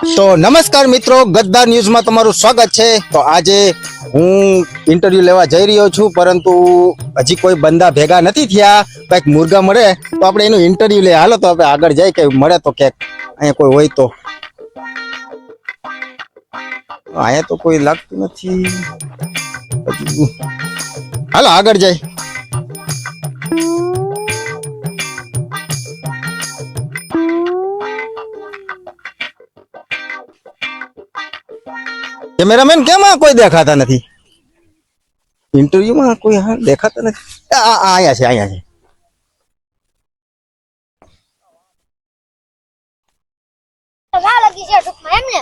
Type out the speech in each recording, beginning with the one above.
તો નમસ્કાર મિત્રો, ગદ્દાર ન્યૂઝમાં તમારું સ્વાગત છે. તો આજે હું ઇન્ટરવ્યુ લેવા જઈ રહ્યો છું, પરંતુ હજી કોઈ બંદા ભેગા નથી થયા, કંઈક મુર્ગા મળે, તો આપણે એનું ઇન્ટરવ્યુ લઈ હાલો, તો આપણે આગળ જાય કે મળે તો ક્યાંક અહીંયા કોઈ હોય તો. અહીંયા તો કોઈ લાગતું નથી. હાલો, આગળ જાય કેમેરામેન કેમ આ કોઈ દેખાતા નથી? ઇન્ટરવ્યુમાં કોઈ હા દેખાતા નથી? આ અહીંયા છે અહીંયા છે. વા લગી છે ટૂંકમાં એમ ને?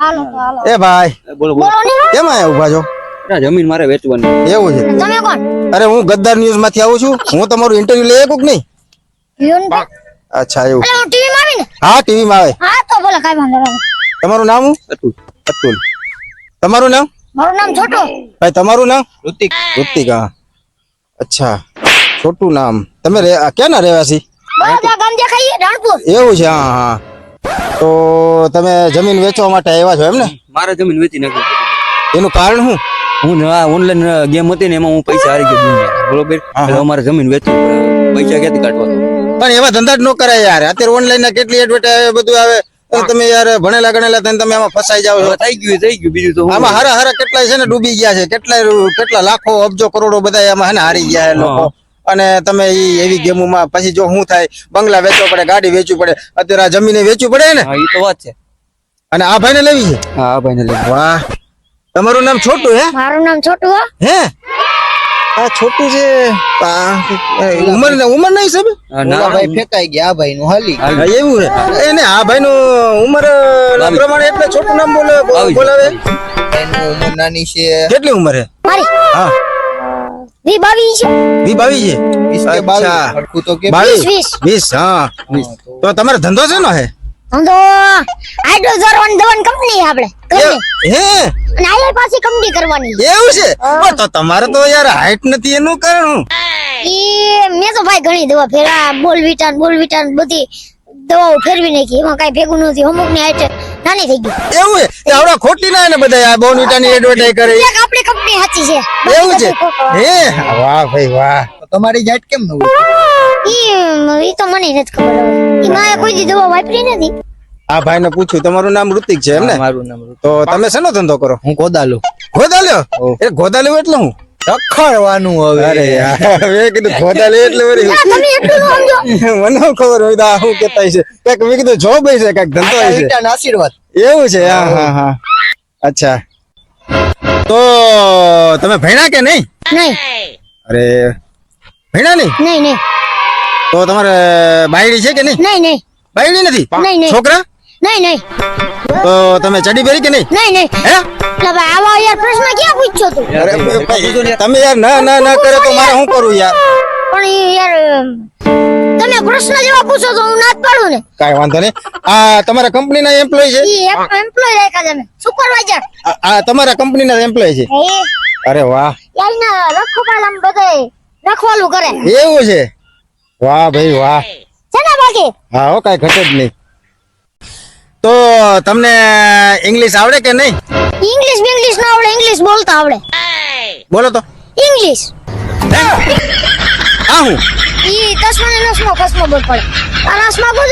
હાલો તો હાલો. એ ભાઈ કેમ આયા ઊભા છો? જમીન મારે વેચવાની. એવું છે. તમે કોણ? અરે હું ગદ્દાર ન્યૂઝમાંથી આવું છું. હું તમારું ઇન્ટરવ્યુ લઈ શકું કે નહીં અચ્છા એવું. ટીવી માં આવી હા ટીવી માં આવે. હા તો બોલો કાઈ વાંધો નહીં તમારું નામ અતુલ. અતુલ. તમારું નામ? મારું નામ છોટુ. ભાઈ તમારું નામ? ઋતિક. ઋતિક હા. અચ્છા. છોટું નામ. તમે રે- ના રહેવાસી? એવું છે હા હા. તો તમે જમીન વેચવા માટે આવ્યા છો એમ ને? મારે જમીન વેચી નાખી એનું કારણ શું? હું ઓનલાઈન ગેમ હતી ને એમાં હું પૈસા હારી ગયો બરોબર? અમારે જમીન વેચવી પૈસા ક્યાંથી કાઢવા? પણ એવા ધંધા જ ન કરાય યાર. અત્યારે ઓનલાઈન ના કેટલી એડવર્ટાઈઝ બધું આવે. તો તમે યાર ભણેલા ગણેલા થઈને તમે આમાં ફસાઈ જાવ છો. થઈ ગયું થઈ ગયું બીજું તો આમાં હરા હરા કેટલાય છે ને ડૂબી ગયા છે. કેટલાય કેટલા લાખો અબજો કરોડો બધા એમાં હે ને હારી ગયા છે લોકો. અને તમે ઈ એવી ગેમોમાં પછી જો શું થાય બંગલા વેચવો પડે ગાડી વેચવી પડે અત્યારે આ જમીન વેચવી પડે ને? એ તો વાત છે. અને આ ભાઈને લેવી છે? હા આ ભાઈને લેવી. વાહ. તમારું નામ છોટું હે? મારું નામ છોટું હો. હે? આ છોટું છે. ઉમર ઉંમર નહીં સાહેબ? ના ભાઈ ફેંકાઈ ગયા આ ભાઈ નું હાલી એવું છે. એને આ ભાઈ નું ઉંમર પ્રમાણે એટલે છોટું નામ બોલે બોલાવે. એનું ઉંમર નાની છે. કેટલી ઉંમર છે? હા. વી બાવી છે. વી બાવી છે? અચ્છા. તો કે બાવીસ? વીસ. વીસ. હા. તો તમારો ધંધો છે? ને હે હું તો હાઇડ્રોઝર વન ધવન કંપની આપણે. હે? અને આયર પાસે કંપની કરવાની. એવું છે? તો તમારે તો યાર હાઈટ નથી એનું કારણ? ઈ મેં તો ભાઈ ઘણી દવા ફેરા બોલ વિટાન બોલ વિટાન બધી દવાઓ ફેરવી નાખી. એમાં કઈ ભેગું નથી અમુકની હાઈટ નાની થઈ ગઈ. એવું છે? તે આવડા ખોટી ના ને બધા આ બોનવીટાની એડવર્ટાઈઝ કરે. એક આપણી કંપની સાચી છે. એવું છે? હે? વાહ ભાઈ વાહ. તમારી જાત કેમ ન હોય ઈ તો મને નથી ખબર હવે. મારે કોઈ દી દવા વાપરી નથી? આ ભાઈને પૂછ્યું તમારું નામ ઋતિક છે એમ ને મારું નામ તો તમે શેનો ધંધો કરો? હું ગોદાલો. ગોદાલ્યો? એ ગોદાલ્યો એટલે હું? રખડવાનું હવે. અરે યાર મેં કીધું ગોદાલ્યો એટલે વળી તમે એટલું સમજો. મને ખબર હોય તો આ શું કહેતા છે કંઈક મેં કીધું જોબ છે કંઈક ધંધો છે આશીર્વાદ. એવું છે હા. હા હા. અચ્છા. તો તમે ભણ્યા કે નહીં? નહીં. અરે ભણ્યા નહીં? નહીં નહીં. તો તમારે બાયડી છે કે નહીં? નહીં નહીં. બાયડી નથી? નહીં, નહીં. છોકરા? નહીં નહીં. તો તમે ચડી પહેરી કે નહીં? નહીં નહીં. હે? એટલે આવા યાર પ્રશ્ન ક્યાં પૂછ્યો તું? અરે તમે યાર ના ના ના કરે તો મારે શું કરું યાર? પણ યાર તમે પ્રશ્ન જેવા પૂછો તો હું ના પાડું ને. કાઈ વાંધો નહીં. આ તમારા કંપનીના એમ્પ્લોય છે? ઈ એમ્પ્લોય રાખ્યા તમે સુપરવાઇઝર આ- આ તમારા કંપનીના એમ્પ્લોય છે? અરે વાહ. યાર ના રખોપાલ આમ બધે રખવાલું કરે. એવું છે? વાહ ભાઈ વાહ. છે ને બાકી? હા હો કાંઈ ઘટે જ નહીં. તો તમને ઇંગ્લિશ આવડે કે નહીં? ઇંગ્લિશ ઇંગ્લિશ ના આવડે ઇંગ્લિશ બોલતા આવડે. બોલો તો. ઇંગ્લિશ આ હું? ઈ દસમા ને દસમો બોલ પડે. આ રસમાં બોલ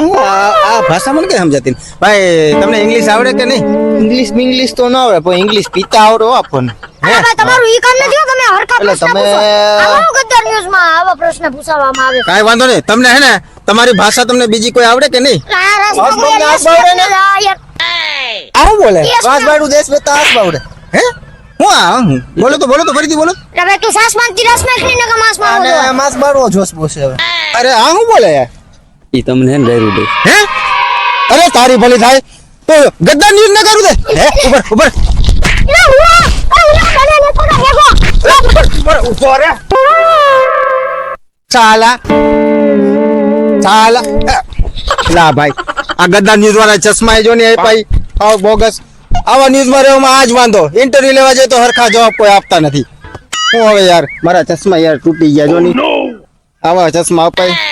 આ આ ભાષા મને કઈ સમજાતી ભાઈ તમને ઇંગ્લિશ આવડે કે નહીં? ઇંગ્લિશ ઇંગ્લિશ તો ના આવડે પણ ઇંગ્લિશ પીતા આવડો આપણને. અરે તમારું ઈ કામ નથી તમે હરખા પ્રશ્ન તમે- પૂછો. આવા હું ગદ્દાર ન્યૂઝમાં આવા પ્રશ્ન પૂછવામાં આવે કાંઈ વાંધો નહીં. તમને હે ને તમારી ભાષા તમને બીજી કોઈ આવડે કે નહીં? આ રસમાં બસ કોઈ બસ યાર બસ આ યાર આ શું બોલે? વાસ દેશ બેતા આસ બાવડે. હે? હું આ હું? બોલો તો બોલો તો ફરીથી બોલો. તું સાસ માંગતી રસ ને માંસમાં અને માસ બાડવો જોશ હવે. અરે આ શું બોલે યાર? ઈ તમને હે ને દે. હે? અરે તારી ભલી થાય. તો ગદ્દાર ન્યૂઝ ના કરું દે. હે ઉપર ઉપર. ભાઈ, આ ગદ્દા ન્યૂઝ ચશ્મા જો ને પાઈ આવ બોગસ. આવા ન્યૂઝમાં રહેવામાં આજ વાંધો. ઇન્ટરવ્યુ લેવા જાય તો હરખા જવાબ કોઈ આપતા નથી. હું હવે યાર, મારા ચશ્મા યાર તૂટી ગયા જો આવા ચશ્મા અપાય.